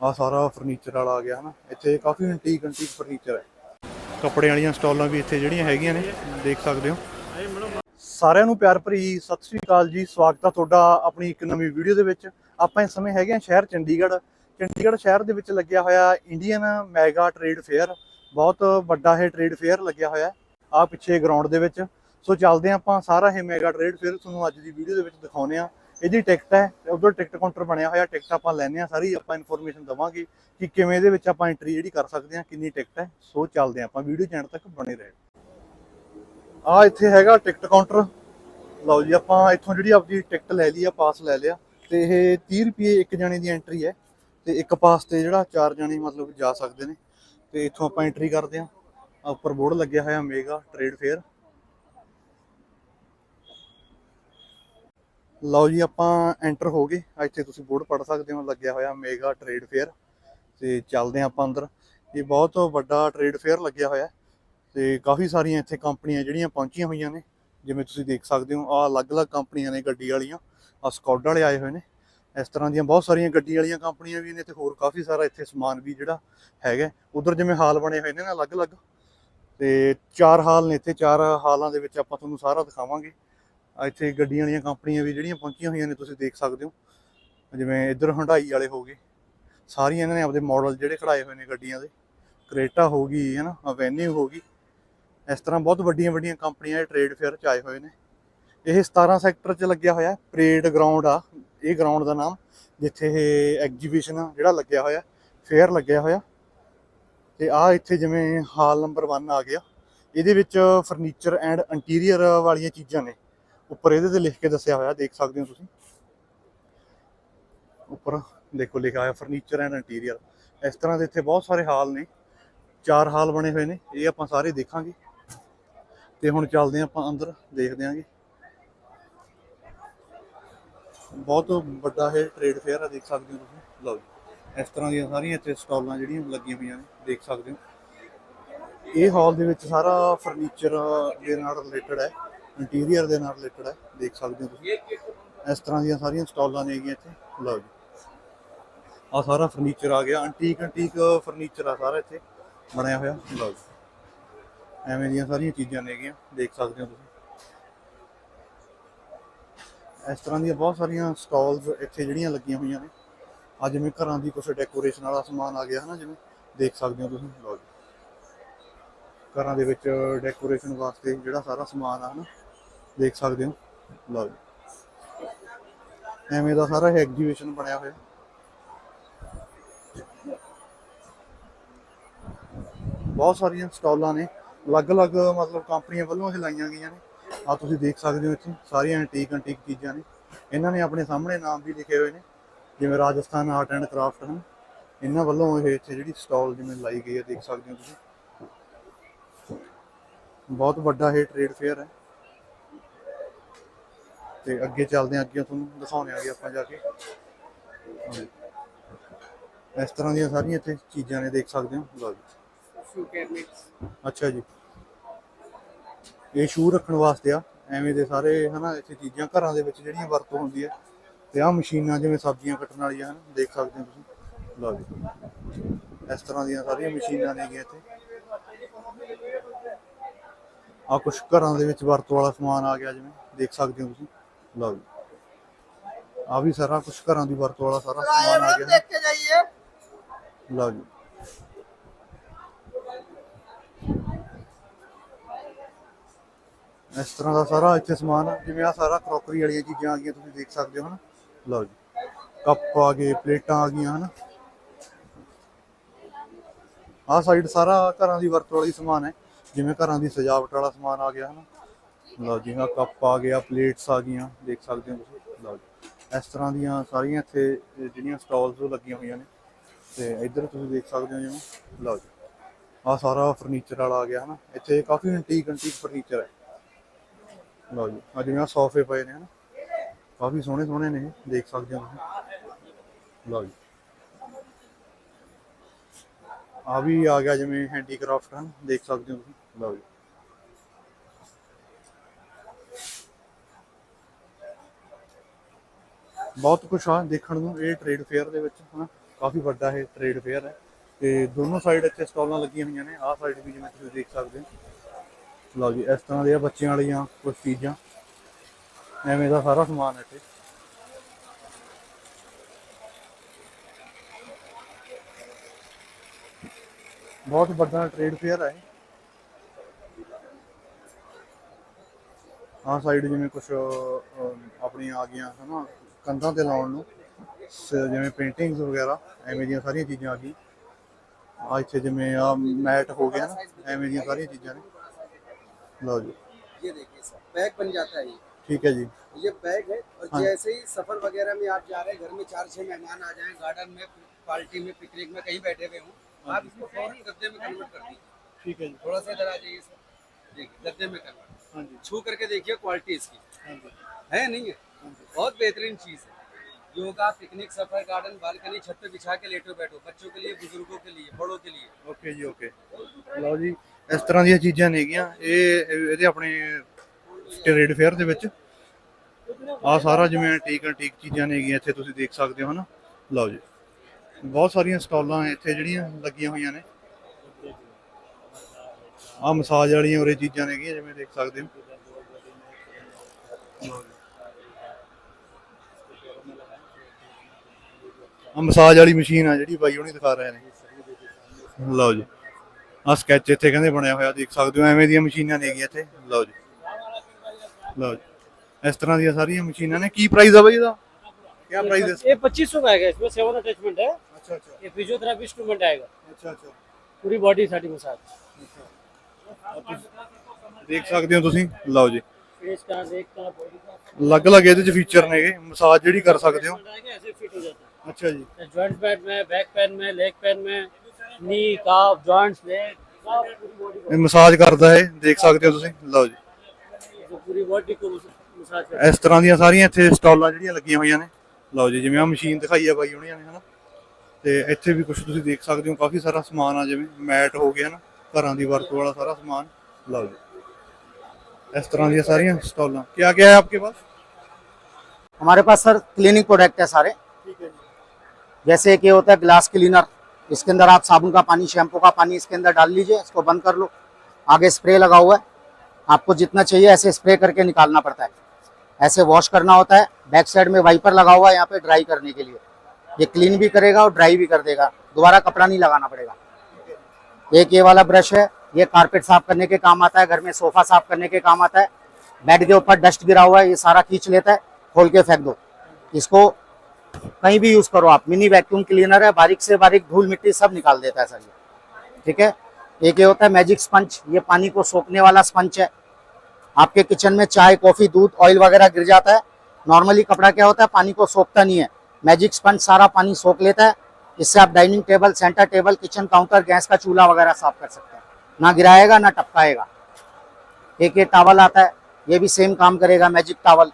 ਆ ਸਾਰਾ ਫਰਨੀਚਰ ਵਾਲਾ ਆ ਗਿਆ ਹਨਾ। ਇੱਥੇ ਕਾਫੀ ਐਂਟੀਕ ਐਂਟੀਕ ਫਰਨੀਚਰ ਹੈ। ਕੱਪੜੇ ਵਾਲੀਆਂ ਸਟਾਲਾਂ ਵੀ ਇੱਥੇ ਜਿਹੜੀਆਂ ਹੈਗੀਆਂ ਨੇ, ਦੇਖ ਸਕਦੇ ਹੋ। ਸਾਰਿਆਂ ਨੂੰ ਪਿਆਰ ਭਰੀ ਸਤਿ ਸ੍ਰੀ ਅਕਾਲ ਜੀ, ਸਵਾਗਤ ਆ ਤੁਹਾਡਾ ਆਪਣੀ ਇੱਕ ਨਵੀਂ ਵੀਡੀਓ ਦੇ ਵਿੱਚ। ਆਪਾਂ ਇਸ ਸਮੇਂ ਹੈਗੇ ਆ ਸ਼ਹਿਰ ਚੰਡੀਗੜ੍ਹ। ਚੰਡੀਗੜ੍ਹ ਸ਼ਹਿਰ ਦੇ ਵਿੱਚ ਲੱਗਿਆ ਹੋਇਆ ਇੰਡੀਅਨ ਮੈਗਾ ਟ੍ਰੇਡ ਫੇਅਰ ਬਹੁਤ ਵੱਡਾ ਇਹ ਟ੍ਰੇਡ ਫੇਅਰ ਲੱਗਿਆ ਹੋਇਆ ਆ ਪਿੱਛੇ ਗਰਾਊਂਡ ਦੇ ਵਿੱਚ। ਸੋ ਚੱਲਦੇ ਹਾਂ ਆਪਾਂ ਸਾਰਾ ਇਹ ਮੈਗਾ ਟ੍ਰੇਡ ਫੇਅਰ ਤੁਹਾਨੂੰ ਅੱਜ ਦੀ ਵੀਡੀਓ ਦੇ ਵਿੱਚ ਦਿਖਾਉਨੇ ਆ ਇਹਦੀ ਟਿਕਟ ਹੈ ਉਧਰ ਟਿਕਟ ਕਾਊਂਟਰ ਬਣਿਆ ਹੋਇਆ ਟਿਕਟ ਆਪਾਂ ਲੈਣੇ ਆ ਸਾਰੀ, ਆਪਾਂ ਇਨਫੋਰਮੇਸ਼ਨ ਦਵਾਂਗੇ ਕਿ ਕਿਵੇਂ ਇਹਦੇ ਵਿੱਚ ਆਪਾਂ ਐਂਟਰੀ ਜਿਹੜੀ ਕਰ ਸਕਦੇ ਹਾਂ, ਕਿੰਨੀ ਟਿਕਟ ਹੈ, ਸੋ ਚੱਲਦੇ ਹਾਂ ਆਪਾਂ ਵੀਡੀਓ ਚੈਨਲ ਤੱਕ ਬਣੇ ਰਹੇ। ਆ ਇੱਥੇ ਹੈਗਾ ਟਿਕਟ ਕਾਊਂਟਰ ਲਓ ਜੀ, ਆਪਾਂ ਇੱਥੋਂ ਜਿਹੜੀ ਆਪਦੀ ਟਿਕਟ ਲੈ ਲਈ ਆ ਪਾਸ ਲੈ ਲਿਆ, ਤੇ ਇਹ 30 ਰੁਪਏ ਇੱਕ ਜਣੇ ਦੀ ਐਂਟਰੀ ਹੈ, ਤੇ ਇੱਕ ਪਾਸ ਤੇ ਜਿਹੜਾ ਚਾਰ ਜਣੇ ਮਤਲਬ ਜਾ ਸਕਦੇ ਨੇ, ਤੇ ਇੱਥੋਂ ਆਪਾਂ ਐਂਟਰੀ ਕਰਦੇ ਆ ਉੱਪਰ ਬੋਰਡ ਲੱਗਿਆ ਹੋਇਆ ਮੇਗਾ ਟ੍ਰੇਡ ਫੇਅਰ ਲਓ ਜੀ, ਆਪਾਂ ਐਂਟਰ ਹੋ ਗਏ। ਇੱਥੇ ਤੁਸੀਂ ਬੋਰਡ ਪੜ ਸਕਦੇ ਹੋ, ਲੱਗਿਆ ਹੋਇਆ ਮੇਗਾ ਟ੍ਰੇਡ ਫੇਅਰ ਤੇ ਚੱਲਦੇ ਹਾਂ ਆਪਾਂ ਅੰਦਰ। ਇਹ ਬਹੁਤ ਵੱਡਾ ਟ੍ਰੇਡ ਫੇਅਰ ਲੱਗਿਆ ਹੋਇਆ। ਤੇ ਕਾਫੀ ਸਾਰੀਆਂ ਇੱਥੇ ਕੰਪਨੀਆਂ ਜਿਹੜੀਆਂ ਪਹੁੰਚੀਆਂ ਹੋਈਆਂ ਨੇ, ਜਿਵੇਂ ਤੁਸੀਂ ਦੇਖ ਸਕਦੇ ਹੋ ਆ ਅਲੱਗ-ਅਲੱਗ ਕੰਪਨੀਆਂ ਨੇ ਗੱਡੀ ਵਾਲੀਆਂ। ਆ ਸਕਾਡਾ ਵਾਲੇ ਆਏ ਹੋਏ ਨੇ। ਇਸ ਤਰ੍ਹਾਂ ਦੀਆਂ ਬਹੁਤ ਸਾਰੀਆਂ ਗੱਡੀ ਵਾਲੀਆਂ ਕੰਪਨੀਆਂ ਵੀ ਨੇ ਤੇ ਹੋਰ ਕਾਫੀ ਸਾਰਾ ਇੱਥੇ ਸਮਾਨ ਵੀ ਜਿਹੜਾ ਹੈਗਾ ਉਧਰ ਜਿਵੇਂ ਹਾਲ ਬਣੇ ਹੋਏ ਨੇ ਨਾ ਅਲੱਗ-ਅਲੱਗ। ਤੇ ਚਾਰ ਹਾਲ ਨੇ ਇੱਥੇ, ਚਾਰ ਹਾਲਾਂ ਦੇ ਵਿੱਚ ਆਪਾਂ ਤੁਹਾਨੂੰ ਸਾਰਾ ਦਿਖਾਵਾਂਗੇ। ਇੱਥੇ ਗੱਡੀਆਂ ਵਾਲੀਆਂ ਕੰਪਨੀਆਂ ਵੀ ਜਿਹੜੀਆਂ ਪਹੁੰਚੀਆਂ ਹੋਈਆਂ ਨੇ, ਤੁਸੀਂ ਦੇਖ ਸਕਦੇ ਹੋ। ਜਿਵੇਂ ਇੱਧਰ ਹੰਡਾਈ ਵਾਲੇ ਹੋ ਗਏ। ਸਾਰੀਆਂ ਇਹਨਾਂ ਨੇ ਆਪਦੇ ਮਾਡਲ ਜਿਹੜੇ ਖੜਾਏ ਹੋਏ ਨੇ ਗੱਡੀਆਂ ਦੇ। ਕ੍ਰੇਟਾ ਹੋ ਗਈ, ਹੈ ਨਾ? ਅਵੈਨਿਊ ਹੋ ਗਈ। ਇਸ ਤਰ੍ਹਾਂ ਬਹੁਤ ਵੱਡੀਆਂ ਵੱਡੀਆਂ ਕੰਪਨੀਆਂ ਇਹ ਟ੍ਰੇਡ ਫੇਅਰ 'ਚ ਆਏ ਹੋਏ ਨੇ। ਇਹ 17 ਸੈਕਟਰ 'ਚ ਲੱਗਿਆ ਹੋਇਆ ਪਰੇਡ ਗਰਾਊਂਡ ਆ। ਇਹ ਗਰਾਊਂਡ ਦਾ ਨਾਮ, ਜਿੱਥੇ ਇਹ ਐਗਜੀਬਿਸ਼ਨ ਜਿਹੜਾ ਲੱਗਿਆ ਹੋਇਆ ਫੇਅਰ ਲੱਗਿਆ ਹੋਇਆ। ਤੇ ਆ ਇੱਥੇ ਜਿਵੇਂ ਹਾਲ ਨੰਬਰ 1 ਆ ਗਿਆ। ਇਹਦੇ ਵਿੱਚ ਫਰਨੀਚਰ ਐਂਡ ਇੰਟੀਰੀਅਰ ਵਾਲੀਆਂ ਚੀਜ਼ਾਂ ਨੇ। ਉੱਪਰ ਇਹਦੇ ਤੇ ਲਿਖ ਕੇ ਦੱਸਿਆ ਹੋਇਆ, ਦੇਖ ਸਕਦੇ ਹੋ ਤੁਸੀਂ। ਉੱਪਰ ਦੇਖੋ ਲਿਖਿਆ ਹੋਇਆ ਫਰਨੀਚਰ ਐਂਡ ਇੰਟੀਰੀਅਰ ਇਸ ਤਰ੍ਹਾਂ ਦੇ ਇੱਥੇ ਬਹੁਤ ਸਾਰੇ ਹਾਲ ਨੇ। ਚਾਰ ਹਾਲ ਬਣੇ ਹੋਏ ਨੇ, ਇਹ ਆਪਾਂ ਸਾਰੇ ਦੇਖਾਂਗੇ। ਤੇ ਹੁਣ ਚੱਲਦੇ ਹਾਂ ਆਪਾਂ ਅੰਦਰ ਦੇਖਦੇ ਆਂਗੇ ਬਹੁਤ ਵੱਡਾ ਇਹ ਟ੍ਰੇਡ ਫੇਅਰ ਆ, ਦੇਖ ਸਕਦੇ ਹੋ ਤੁਸੀਂ। ਲਓ ਜੀ, ਇਸ ਤਰ੍ਹਾਂ ਦੀਆਂ ਸਾਰੀਆਂ ਇੱਥੇ ਸਟਾਲਾਂ ਜਿਹੜੀਆਂ ਲੱਗੀਆਂ ਹੋਈਆਂ ਨੇ, ਦੇਖ ਸਕਦੇ ਹੋ। ਇਹ ਹਾਲ ਦੇ ਵਿੱਚ ਸਾਰਾ ਫਰਨੀਚਰ ਦੇ ਨਾਲ ਰਿਲੇਟਡ ਹੈ। ਇੰਟੀਰੀਅਰ ਦੇ ਨਾਲ ਰਿਲੇਟਡ ਹੈ, ਦੇਖ ਸਕਦੇ ਹੋ ਤੁਸੀਂ। ਇਸ ਤਰ੍ਹਾਂ ਦੀਆਂ ਸਾਰੀਆਂ ਸਟਾਲਾਂ ਨੇ ਇੱਥੇ, ਲਓ ਜੀ। ਆ ਸਾਰਾ ਫਰਨੀਚਰ ਆ ਗਿਆ ਐਂਟੀਕ ਐਂਟੀਕ ਫਰਨੀਚਰ ਆ ਸਾਰਾ ਇੱਥੇ, ਬਣਿਆ ਹੋਇਆ, ਲਓ ਜੀ। ਐਵੇਂ ਦੀਆਂ ਸਾਰੀਆਂ ਚੀਜ਼ਾਂ ਨੇ ਦੇਖ ਸਕਦੇ ਹੋ ਤੁਸੀਂ। ਇਸ ਤਰ੍ਹਾਂ ਦੀਆਂ ਬਹੁਤ ਸਾਰੀਆਂ ਸਟਾਲਸ ਇੱਥੇ ਜਿਹੜੀਆਂ ਲੱਗੀਆਂ ਹੋਈਆਂ ਨੇ। ਆ ਜਿਵੇਂ ਘਰਾਂ ਦੀ ਕੁਝ ਡੈਕੋਰੇਸ਼ਨ ਵਾਲਾ ਸਮਾਨ ਆ ਗਿਆ ਹੈ ਨਾ ਜਿਵੇਂ, ਦੇਖ ਸਕਦੇ ਹੋ ਤੁਸੀਂ, ਲਓ ਜੀ। ਘਰਾਂ ਦੇ ਵਿੱਚ ਡੈਕੋਰੇਸ਼ਨ ਵਾਸਤੇ ਜਿਹੜਾ ਸਾਰਾ ਸਮਾਨ ਆ ਹਨਾ ਦੇਖ ਸਕਦੇ ਹੋ। ਲਓ ਜੀ। ਐਵੇਂ ਦਾ ਸਾਰਾ ਐਗਜੀਬਿਸ਼ਨ ਬਣਿਆ ਹੋਇਆ। ਬਹੁਤ ਸਾਰੀਆਂ ਸਟਾਲਾਂ ਨੇ। ਅਲੱਗ-ਅਲੱਗ ਮਤਲਬ ਕੰਪਨੀਆਂ ਵੱਲੋਂ ਇਹ ਲਾਈਆਂ ਗਈਆਂ ਨੇ। ਆ ਤੁਸੀਂ ਦੇਖ ਸਕਦੇ ਹੋ ਇੱਥੇ। ਸਾਰੀਆਂ ਐਂਟੀਕ ਐਂਟੀਕ ਚੀਜ਼ਾਂ ਨੇ। ਇਹਨਾਂ ਨੇ ਆਪਣੇ ਸਾਹਮਣੇ ਨਾਮ ਵੀ ਲਿਖੇ ਹੋਏ ਨੇ। ਜਿਵੇਂ ਰਾਜਸਥਾਨ ਆਰਟ ਐਂਡ ਕਰਾਫਟ ਹਨ। ਇਹਨਾਂ ਵੱਲੋਂ ਇਹ ਇੱਥੇ ਜਿਹੜੀ ਸਟਾਲ ਜਿਵੇਂ ਲਾਈ ਗਈ ਹੈ, ਦੇਖ ਸਕਦੇ ਹੋ ਤੁਸੀਂ। ਬਹੁਤ ਵੱਡਾ ਇਹ ਟ੍ਰੇਡ ਫੇਅਰ ਹੈ। ਤੇ ਅੱਗੇ ਚੱਲਦੇ ਹਾਂ ਅੱਗੇ ਤੁਹਾਨੂੰ ਦਿਖਾਉਣੇ ਆਗੇ ਆਪਾਂ ਜਾ ਕੇ। ਇਸ ਤਰ੍ਹਾਂ ਦੀਆਂ ਸਾਰੀਆਂ ਇੱਥੇ ਚੀਜ਼ਾਂ ਨੇ ਦੇਖ ਸਕਦੇ ਹੋ। ਲਓ ਜੀ। ਅੱਛਾ ਜੀ। ਇਹ ਸ਼ੂ ਰੱਖਣ ਵਾਸਤੇ ਆ ਐਵੇਂ ਦੇ ਸਾਰੇ ਹਨਾ ਇੱਥੇ ਚੀਜ਼ਾਂ ਘਰਾਂ ਦੇ ਵਿੱਚ ਜਿਹੜੀਆਂ ਵਰਤੋਂ ਹੁੰਦੀ ਹੈ ਤੇ ਆਹ ਮਸ਼ੀਨਾਂ ਜਿਵੇਂ ਸਬਜ਼ੀਆਂ ਕੱਟਣ ਵਾਲੀਆਂ ਹਨ ਦੇਖ ਸਕਦੇ ਹੋ ਤੁਸੀਂ। ਲਓ ਜੀ। ਇਸ ਤਰ੍ਹਾਂ ਦੀਆਂ ਸਾਰੀਆਂ ਮਸ਼ੀਨਾਂ ਨੇਗੀਆਂ ਇੱਥੇ। ਆ ਕੁਝ ਘਰਾਂ ਦੇ ਵਿੱਚ ਵਰਤੋਂ ਵਾਲਾ ਸਮਾਨ ਆ ਗਿਆ ਜਿਵੇਂ ਦੇਖ ਸਕਦੇ ਹੋ ਤੁਸੀਂ। ਲਓ। ਜੀ ਆ ਵੀ ਸਾਰਾ ਕੁਝ ਘਰਾਂ ਦੀ ਵਰਤੋਂ ਵਾਲਾ ਸਾਰਾ ਸਮਾਨ ਆ ਗਿਆ ਲਓ। ਜੀ ਇਸ ਤਰ੍ਹਾਂ ਦਾ ਸਾਰਾ ਇੱਥੇ ਸਮਾਨ ਜਿਵੇਂ ਆ ਸਾਰਾ ਕਰੋਕਰੀ ਵਾਲੀਆਂ ਚੀਜ਼ਾਂ ਆ ਗਈਆਂ ਤੁਸੀਂ ਦੇਖ ਸਕਦੇ ਹੋ ਹਨ। ਲਓ ਜੀ। ਕੱਪ ਆ ਗਏ ਪਲੇਟਾਂ ਆ ਗਈਆਂ ਹਨ। ਆ ਸਾਈਡ ਸਾਰਾ ਘਰਾਂ ਦੀ ਵਰਤੋਂ ਵਾਲੀ ਸਮਾਨ ਹੈ ਜਿਵੇਂ ਘਰਾਂ ਦੀ ਸਜਾਵਟ ਵਾਲਾ ਸਮਾਨ ਆ ਗਿਆ ਹਨਾ। ਲਓ ਜੀ ਆਹ ਕੱਪ ਆ ਗਿਆ ਪਲੇਟਸ ਆ ਗਈਆਂ, ਦੇਖ ਸਕਦੇ ਹੋ ਤੁਸੀਂ। ਲਓ ਜੀ, ਇਸ ਤਰ੍ਹਾਂ ਦੀਆਂ ਸਾਰੀਆਂ ਇੱਥੇ ਜਿਹੜੀਆਂ ਸਟਾਲਸ ਲੱਗੀਆਂ ਹੋਈਆਂ ਨੇ। ਤੇ ਇੱਧਰ ਤੁਸੀਂ ਦੇਖ ਸਕਦੇ ਹੋ ਜਿਵੇਂ, ਲਓ ਜੀ, ਆਹ ਸਾਰਾ ਫਰਨੀਚਰ ਵਾਲਾ ਆ ਗਿਆ, ਹਨਾ। ਇੱਥੇ ਕਾਫੀ ਐਂਟੀਕ ਐਂਟੀਕ ਫਰਨੀਚਰ ਹੈ। ਲਓ ਜੀ ਆ ਜਿਵੇਂ ਆਹ ਸੋਫੇ ਪਏ ਨੇ, ਹਨਾ। ਕਾਫੀ ਸੋਹਣੇ ਸੋਹਣੇ ਨੇ, ਦੇਖ ਸਕਦੇ ਹੋ ਤੁਸੀਂ। ਲਓ ਜੀ ਆ ਵੀ ਆ ਗਿਆ ਜਿਵੇਂ ਹੈਂਡੀਕ੍ਰਾਫਟ ਹਨ। ਦੇਖ ਸਕਦੇ ਹੋ ਤੁਸੀਂ। ਲਓ ਜੀ ਬਹੁਤ ਕੁਝ ਆ, ਦੇਖਣ ਨੂੰ ਇਹ ਟ੍ਰੇਡ ਫੇਅਰ ਦੇ ਵਿੱਚ, ਹਨਾ, ਕਾਫੀ ਵੱਡਾ ਇਹ ਟ੍ਰੇਡ ਫੇਅਰ ਹੈ। ਤੇ ਦੋਨੋਂ ਸਾਈਡ ਇੱਥੇ ਸਟਾਲਾਂ ਲੱਗੀਆਂ ਹੋਈਆਂ ਨੇ, ਆਹ ਸਾਈਡ ਵੀ ਜਿਵੇਂ ਤੁਸੀਂ ਦੇਖ ਸਕਦੇ ਹੋ। ਲਓ ਜੀ, ਇਸ ਤਰ੍ਹਾਂ ਦੀਆਂ ਬੱਚਿਆਂ ਵਾਲੀਆਂ ਕੁਝ ਚੀਜ਼ਾਂ। ਐਵੇਂ ਦਾ ਸਾਰਾ ਸਮਾਨ ਹੈ ਇੱਥੇ। ਬਹੁਤ ਵੱਡਾ ਟ੍ਰੇਡ ਫੇਅਰ ਹੈ ਆਹ ਸਾਈਡ ਜਿਵੇਂ ਕੁਝ ਆਪਣੀਆਂ ਆ ਗਈਆਂ, ਹਨਾ ਕੰਧਾਂ ਤੇ ਲਾਉਣ ਨੂੰ ਸ- ਜਿਵੇਂ ਪੇਂਟਿੰਗਸ ਵਗੈਰਾ ਐਵੇਂ ਦੀਆਂ ਸਾਰੀਆਂ ਚੀਜ਼ਾਂ ਆ ਗਈਆਂ ਆ ਇੱਥੇ ਜਿਵੇਂ ਆ ਮੈਟ ਹੋ ਗਿਆ ਨਾ ਐਵੇਂ ਦੀਆਂ ਸਾਰੀਆਂ ਚੀਜ਼ਾਂ ਨੇ ਲਓ ਜੀ ये देखिए सर बैग बन जाता है ये ਠੀਕ ਹੈ ਜੀ ये बैग है और हाँ। जैसे ही सफर वगैरह में आप जा रहे हैं घर में चार छह मेहमान आ जाएं गार्डन में पार्टी में पिकनिक में कहीं बैठे हुए हों आप इसको फौरन गद्दे में कन्वर्ट कर दीजिए ਠੀਕ ਹੈ ਜੀ थोड़ा सा इधर आ जाइए सर देखिए गद्दे में कन्वर्ट ਹਾਂਜੀ छू करके देखिए क्वालिटी इसकी ਹਾਂਜੀ है नहीं है बहुत बेहतरीन चीज़ है योगा पिकनिक सफर गार्डन बालकनी छत पे बिछा के लेटो बैठो बच्चों के लिए बुजुर्गों के लिए बड़ों के लिए ਓਕੇ ਜੀ ਓਕੇ ਲਓ ਜੀ ਇਸ ਤਰ੍ਹਾਂ ਦੀਆਂ ਚੀਜ਼ਾਂ ਨੇਗੀਆਂ ਇਹ ਇਹ- ਇਹਦੇ ਆਪਣੇ ਟ੍ਰੇਡ ਫੇਅਰ ਦੇ ਵਿੱਚ ਆ ਸਾਰਾ ਜਿਵੇਂ ਐਂਟੀਕ ਐਂਟੀਕ ਚੀਜ਼ਾਂ ਨੇਗੀਆਂ ਇੱਥੇ ਤੁਸੀਂ ਦੇਖ ਸਕਦੇ ਹੋ ਹਨਾ ਲਓ ਜੀ ਬਹੁਤ ਸਾਰੀਆਂ ਸਟਾਲਾਂ ਇੱਥੇ ਜਿਹੜੀਆਂ ਲੱਗੀਆਂ ਹੋਈਆਂ ਨੇ ਆ ਮਸਾਜ ਵਾਲੀਆਂ ਉਰੇ ਚੀਜ਼ਾਂ ਨੇਗੀਆਂ ਜਿਵੇਂ ਦੇਖ ਸਕਦੇ ਹੋ ਆ ਮਸਾਜ ਵਾਲੀ ਮਸ਼ੀਨ ਆ ਜਿਹੜੀ ਬਾਈ ਹੁਣੀ ਦਿਖਾ ਰਹੇ ਨੇ ਲਓ ਜੀ ਆ ਸਕੈਚ ਇੱਥੇ ਕਹਿੰਦੇ ਬਣਿਆ ਹੋਇਆ ਦੇਖ ਸਕਦੇ ਹੋ ਐਵੇਂ ਦੀਆਂ ਮਸ਼ੀਨਾਂ ਨੇਗੀਆਂ ਇੱਥੇ ਲਓ ਜੀ ਲਓ ਜੀ ਇਸ ਤਰ੍ਹਾਂ ਦੀਆਂ ਸਾਰੀਆਂ ਮਸ਼ੀਨਾਂ ਨੇ ਕੀ ਪ੍ਰਾਈਸ ਆ ਬਾਈ ਇਹਦਾ ਕੀ ਪ੍ਰਾਈਸ ਹੈ ये पच्चीस सौ का आएगा इसमें सेवन अटैचमेंट है ਅੱਛਾ ਅੱਛਾ ये फिजियोथेरापी इंस्ट्रूमेंट आएगा ਅੱਛਾ ਅੱਛਾ पूरी बॉडी साड़ी मसाज ਦੇਖ ਸਕਦੇ ਹੋ ਤੁਸੀਂ ਲਓ ਜੀ फेस का नेक का बॉडी का ਅਲੱਗ-ਅਲੱਗ ਇਹਦੇ ਚ ਫੀਚਰ ਨੇਗੇ ਮਸਾਜ ਜਿਹੜੀ ਕਰ ਸਕਦੇ ਹੋ आएगा ऐसे फिट हो जाता ਅੱਛਾ ਜੀ है जॉइंट पैन में बैक पैन में लेग पैन में नी काफ जॉइंट्स लेग सब पूरी बॉडी ਇਹ ਮਸਾਜ ਕਰਦਾ ਹੈ ਦੇਖ ਸਕਦੇ ਹੋ ਤੁਸੀਂ ਲਓ ਜੀ को जो पूरी बॉडी को मसाज करता ਇਸ ਤਰ੍ਹਾਂ ਦੀਆਂ ਸਾਰੀਆਂ ਇੱਥੇ ਸਟਾਲਾਂ ਜਿਹੜੀਆਂ ਲੱਗੀਆਂ ਹੋਈਆਂ ਨੇ ਲਓ ਜੀ ਜਿਵੇਂ ਆ ਮਸ਼ੀਨ ਦਿਖਾਈ ਆ ਬਾਈ ਹੁਣੀਆਂ ਨੇ ਹਨਾ ਤੇ ਇੱਥੇ ਵੀ ਕੁਝ ਤੁਸੀਂ ਦੇਖ ਸਕਦੇ ਹੋ ਕਾਫੀ ਸਾਰਾ ਸਮਾਨ ਆ ਜਿਵੇਂ ਮੈਟ ਹੋ ਗਿਆ ਨਾ ਘਰਾਂ ਦੀ ਵਰਤੋਂ ਵਾਲਾ ਸਾਰਾ ਸਮਾਨ ਲਓ ਜੀ ਇਸ ਤਰ੍ਹਾਂ ਦੀਆਂ ਸਾਰੀਆਂ ਸਟਾਲਾਂ ਕੀ ਕੀ ਹੈ ਆਪਕੇ ਪਾਸ हमारे पास सर क्लीनिंग प्रोडक्ट है सारे ਠੀਕ ਹੈ ਜੀ जैसे कि होता है ग्लास क्लीनर इसके अंदर आप साबुन का पानी शैम्पू का पानी इसके अंदर डाल लीजिए, इसको बंद कर लो। आगे स्प्रे लगा हुआ है। आपको जितना चाहिए ऐसे स्प्रे करके निकालना पड़ता है। ऐसे वॉश करना होता है। बैक साइड में वाइपर लगा हुआ है यहाँ पे ड्राई करने के लिए। ये क्लीन भी करेगा और ड्राई भी कर देगा। दोबारा कपड़ा नहीं लगाना पड़ेगा। एक ये वाला ब्रश है। ये कारपेट साफ़ करने के काम आता है। घर में सोफा साफ़ करने के काम आता है। बेड के ऊपर डस्ट गिरा हुआ है। ये सारा खींच लेता है। खोल के फेंक दो। इसको कहीं भी यूज़ करो आप। मिनी वैक्यूम क्लीनर है, बारीक से बारीक धूल मिट्टी सब निकाल देता है सर ये। ठीक है? एक ये होता है मैजिक स्पंज ये पानी को सोखने वाला स्पंज है। आपके किचन में चाय कॉफ़ी दूध ऑयल वगैरह गिर जाता है। नॉर्मली कपड़ा क्या होता है? पानी को सोखता नहीं है। मैजिक स्पंज सारा पानी सोख लेता है। इससे आप dining table centre table kitchen counter gas का चूल्हा वगैरह साफ़ कर सकते हैं। ना गिराएगा, ना टपकाएगा। एक ये टावल आता है। ये भी सेम काम करेगा मैजिक टावल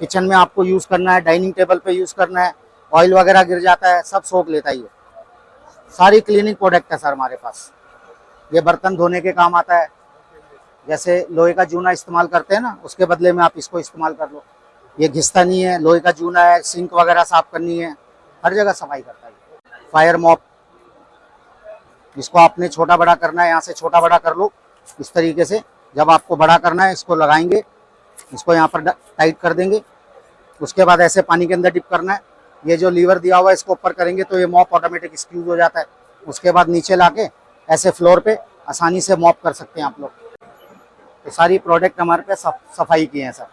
किचन में आपको यूज़ करना है, डाइनिंग टेबल पे यूज़ करना है, ऑयल वगैरह गिर जाता है, सब सोख लेता है ये। सारी क्लीनिंग प्रोडक्ट है सर हमारे पास। ये बर्तन धोने के काम आता है। जैसे लोहे का जूना इस्तेमाल करते हैं ना, उसके बदले में आप इसको इस्तेमाल कर लो। ये घिसता नहीं है, लोहे का जूना है, सिंक वगैरह साफ़ करनी है, हर जगह सफ़ाई करता है फायर मॉप। इसको आपने छोटा बड़ा करना है, यहाँ से छोटा बड़ा कर लो, इस तरीके से। जब आपको बड़ा करना है, इसको लगाएँगे। इसको यहाँ पर ड- टाइट कर देंगे उसके बाद ऐसे पानी के अंदर डिप करना है ये जो लीवर दिया हुआ है इसको ऊपर करेंगे तो ये मॉप ऑटोमेटिक स्क्यूज हो जाता है उसके बाद नीचे लाके ऐसे फ्लोर पे आसानी से मॉप कर सकते हैं आप लोग तो सारी प्रोडक्ट हमारे पे सफ- सफाई की हैं सर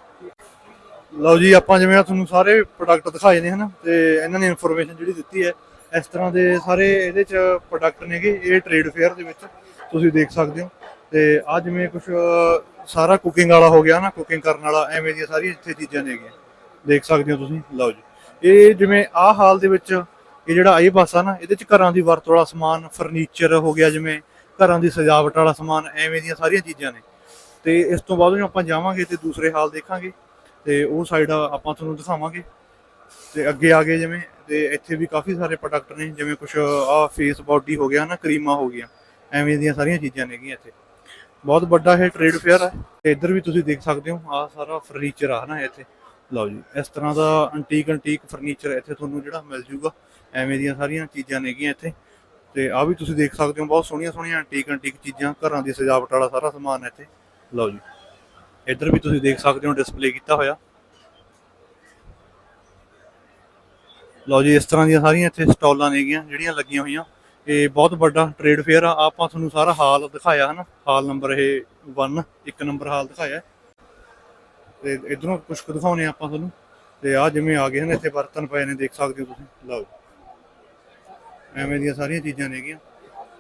ਲਓ ਜੀ ਆਪਾਂ ਜਿਵੇਂ ਆ ਤੁਹਾਨੂੰ ਸਾਰੇ ਪ੍ਰੋਡਕਟ ਦਿਖਾਏ ਨੇ ਹਨਾ ਤੇ ਇਹਨਾਂ ਨੇ ਇਨਫੋਰਮੇਸ਼ਨ ਜਿਹੜੀ ਦਿੱਤੀ ਹੈ ਇਸ ਤਰ੍ਹਾਂ ਦੇ ਸਾਰੇ ਇਹਦੇ ਚ ਪ੍ਰੋਡਕਟ ਨੇਗੇ ਇਹ ਟ੍ਰੇਡ ਫੇਅਰ ਦੇ ਵਿੱਚ ਤੁਸੀਂ ਦੇਖ ਸਕਦੇ ਹੋ ਤੇ ਆ ਜਿਵੇਂ ਕੁਝ ਸਾਰਾ ਕੁਕਿੰਗ ਵਾਲਾ ਹੋ ਗਿਆ ਨਾ ਕੁਕਿੰਗ ਕਰਨ ਵਾਲਾ, ਐਵੇਂ ਦੀਆਂ ਸਾਰੀਆਂ ਇੱਥੇ ਚੀਜ਼ਾਂ ਨੇਗੀਆਂ ਦੇਖ ਸਕਦੇ ਹੋ ਤੁਸੀਂ, ਲਓ ਜੀ। ਇਹ ਜਿਵੇਂ ਆਹ ਹਾਲ ਦੇ ਵਿੱਚ ਇਹ ਜਿਹੜਾ ਇਹ ਪਾਸਾ ਨਾ, ਇਹਦੇ ਚ ਘਰਾਂ ਦੀ ਵਰਤੋਂ ਵਾਲਾ ਸਮਾਨ ਫਰਨੀਚਰ ਹੋ ਗਿਆ ਜਿਵੇਂ, ਘਰਾਂ ਦੀ ਸਜਾਵਟ ਵਾਲਾ ਸਮਾਨ, ਐਵੇਂ ਦੀਆਂ ਸਾਰੀਆਂ ਚੀਜ਼ਾਂ ਨੇ। ਤੇ ਇਸ ਤੋਂ ਬਾਅਦ ਜਦੋਂ ਆਪਾਂ ਜਾਵਾਂਗੇ ਤੇ ਦੂਸਰੇ ਹਾਲ ਦੇਖਾਂਗੇ। ਤੇ ਉਹ ਸਾਈਡ ਆਪਾਂ ਤੁਹਾਨੂੰ ਦਿਖਾਵਾਂਗੇ। ਤੇ ਅੱਗੇ ਆ ਗਏ ਜਿਵੇਂ, ਤੇ ਇੱਥੇ ਵੀ ਕਾਫੀ ਸਾਰੇ ਪ੍ਰੋਡਕਟ ਨੇ, ਜਿਵੇਂ ਕੁਝ ਆ ਫੇਸ ਬਾਡੀ ਹੋ ਗਿਆ ਨਾ, ਕਰੀਮਾਂ ਹੋ ਗਈਆਂ। ਐਵੇਂ ਦੀਆਂ ਸਾਰੀਆਂ ਚੀਜ਼ਾਂ ਨੇਗੀਆਂ ਇੱਥੇ। ਬਹੁਤ ਵੱਡਾ ਇਹ ਟ੍ਰੇਡ ਫੇਅਰ ਹੈ ਤੇ ਇੱਧਰ ਵੀ ਤੁਸੀਂ ਦੇਖ ਸਕਦੇ ਹੋ ਆ ਸਾਰਾ ਫਰਨੀਚਰ ਆ ਨਾ ਇੱਥੇ। ਲਓ ਜੀ, ਇਸ ਤਰ੍ਹਾਂ ਦਾ ਐਂਟੀਕ ਐਂਟੀਕ ਫਰਨੀਚਰ ਇੱਥੇ ਤੁਹਾਨੂੰ ਜਿਹੜਾ ਮਿਲ ਜੂਗਾ, ਐਵੇਂ ਦੀਆਂ ਸਾਰੀਆਂ ਚੀਜ਼ਾਂ ਨੇਗੀਆਂ ਇੱਥੇ। ਤੇ ਆ ਵੀ ਤੁਸੀਂ ਦੇਖ ਸਕਦੇ ਹੋ, ਬਹੁਤ ਸੋਹਣੀਆਂ ਸੋਹਣੀਆਂ ਐਂਟੀਕ ਐਂਟੀਕ ਚੀਜ਼ਾਂ, ਘਰਾਂ ਦੀ ਸਜਾਵਟ ਵਾਲਾ ਸਾਰਾ ਸਮਾਨ ਇੱਥੇ। ਲਓ ਜੀ, ਇੱਧਰ ਵੀ ਤੁਸੀਂ ਦੇਖ ਸਕਦੇ ਹੋ ਡਿਸਪਲੇ ਕੀਤਾ ਹੋਇਆ। ਲਓ ਜੀ, ਇਸ ਤਰ੍ਹਾਂ ਦੀਆਂ ਸਾਰੀਆਂ ਇੱਥੇ ਸਟਾਲਾਂ ਨੇਗੀਆਂ ਜਿਹੜੀਆਂ ਲੱਗੀਆਂ ਹੋਈਆਂ। ਇਹ ਬਹੁਤ ਵੱਡਾ ਟ੍ਰੇਡ ਫੇਅਰ ਆ। ਆਪਾਂ ਤੁਹਾਨੂੰ ਸਾਰਾ ਹਾਲ ਦਿਖਾਇਆ ਹਨ। ਹਾਲ ਨੰਬਰ ਇਹ 1 ਇੱਕ ਨੰਬਰ ਹਾਲ ਦਿਖਾਇਆ। ਤੇ ਇਧਰੋਂ ਕੁਝ ਕੁ ਦਿਖਾਉਣੇ ਆਪਾਂ ਤੁਹਾਨੂੰ। ਤੇ ਆ ਜਿਵੇਂ ਆ ਗਏ ਹਨ, ਇੱਥੇ ਬਰਤਨ ਪਏ ਨੇ, ਦੇਖ ਸਕਦੇ ਹੋ ਤੁਸੀਂ। ਲਓ। ਐਵੇਂ ਦੀਆਂ ਸਾਰੀਆਂ ਚੀਜ਼ਾਂ ਨੇਗੀਆਂ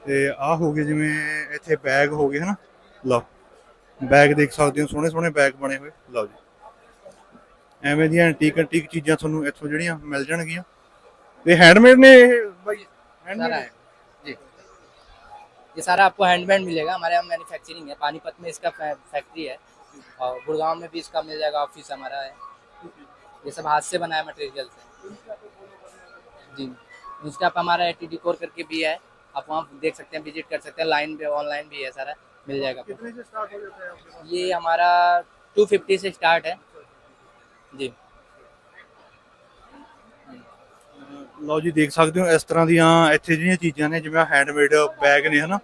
ਤੇ ਆ ਹੋ ਗਏ ਜਿਵੇਂ ਇੱਥੇ ਬੈਗ ਹੋ ਗਏ ਹਨ। ਲਓ। ਬੈਗ ਦੇਖ ਸਕਦੇ ਹੋ, ਸੋਹਣੇ ਸੋਹਣੇ ਬੈਗ ਬਣੇ ਹੋਏ। ਲਓ ਜੀ। ਐਵੇਂ ਦੀਆਂ ਐਂਟੀਕ ਐਂਟੀਕ ਚੀਜ਼ਾਂ ਤੁਹਾਨੂੰ ਇੱਥੋਂ ਜਿਹੜੀਆਂ ਮਿਲ ਜਾਣਗੀਆਂ। ਤੇ ਹੈਂਡਮੇਡ ਨੇ ਇਹ? ਬਾਈ ਹੈਂਡਮੇਡ ये सारा आपको हैंडमेड मिलेगा। हमारे यहाँ मैन्युफैक्चरिंग है। पानीपत में इसका फैक्ट्री है। और गुड़गांव में भी इसका मिल जाएगा ऑफ़िस हमारा है। ये सब हाथ से बनाया मटेरियल से। जी। इंस्टा पे हमारा एटी डी कोर करके भी है। आप वहाँ देख सकते हैं विज़िट कर सकते हैं। लाइन पे ऑनलाइन भी है सारा। मिल जाएगा आपको। कितने से स्टार्ट हो जाता है ये हमारा 250 से स्टार्ट है। जी। ਲਓ ਜੀ, ਦੇਖ ਸਕਦੇ ਹੋ, ਇਸ ਤਰ੍ਹਾਂ ਦੀਆਂ ਇੱਥੇ ਜਿਹੜੀਆਂ ਚੀਜ਼ਾਂ ਨੇ, ਜਿਵੇਂ ਹੈਂਡਮੇਡ ਬੈਗ ਨੇ, ਹਨਾ?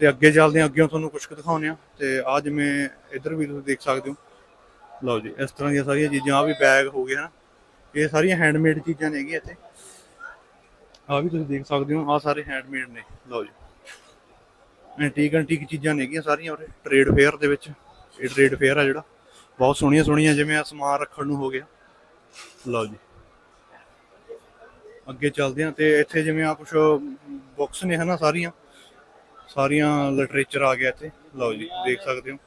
ਤੇ ਅੱਗੇ ਚੱਲਦੇ ਹਾਂ ਅੱਗੇ ਤੁਹਾਨੂੰ ਕੁਝ ਕੁ ਦਿਖਾਉਂਦੇ ਆ ਤੇ ਆ ਜਿਵੇਂ ਇੱਧਰ ਵੀ ਤੁਸੀਂ ਦੇਖ ਸਕਦੇ ਹੋ। ਲਓ ਜੀ, ਇਸ ਤਰ੍ਹਾਂ ਦੀਆਂ ਸਾਰੀਆਂ ਚੀਜ਼ਾਂ ਆ ਵੀ ਬੈਗ ਹੋ ਗਏ, ਹਨਾ? ਇਹ ਸਾਰੀਆਂ ਹੈਂਡਮੇਡ ਚੀਜ਼ਾਂ ਨੇਗੀਆਂ ਇੱਥੇ। ਆ ਵੀ ਤੁਸੀਂ ਦੇਖ ਸਕਦੇ ਹੋ ਆ ਸਾਰੇ ਹੈਂਡਮੇਡ ਨੇ। ਲਓ ਜੀ। ਐਂਟੀਕ ਐਂਟੀਕ ਚੀਜ਼ਾਂ ਨੇਗੀਆਂ ਸਾਰੀਆਂ ਉਰੇ ਟ੍ਰੇਡ ਫੇਅਰ ਦੇ ਵਿੱਚ। ਇਹ ਟ੍ਰੇਡ ਫੇਅਰ ਆ ਜਿਹੜਾ। ਬਹੁਤ ਸੋਹਣੀਆਂ ਸੋਹਣੀਆਂ ਜਿਵੇਂ ਆ ਸਮਾਨ ਰੱਖਣ ਨੂੰ ਹੋ ਗਿਆ। ਲਓ ਜੀ। ਅੱਗੇ ਚੱਲਦੇ ਹਾਂ ਤੇ ਇੱਥੇ ਜਿਵੇਂ ਆ ਕੁਝ ਬੁੱਕਸ ਨੇ ਹਨਾ ਸਾਰੀਆਂ ਸਾਰੀਆਂ ਲਿਟਰੇਚਰ ਆ ਗਿਆ ਇੱਥੇ ਲਓ ਜੀ ਦੇਖ ਸਕਦੇ ਹੋ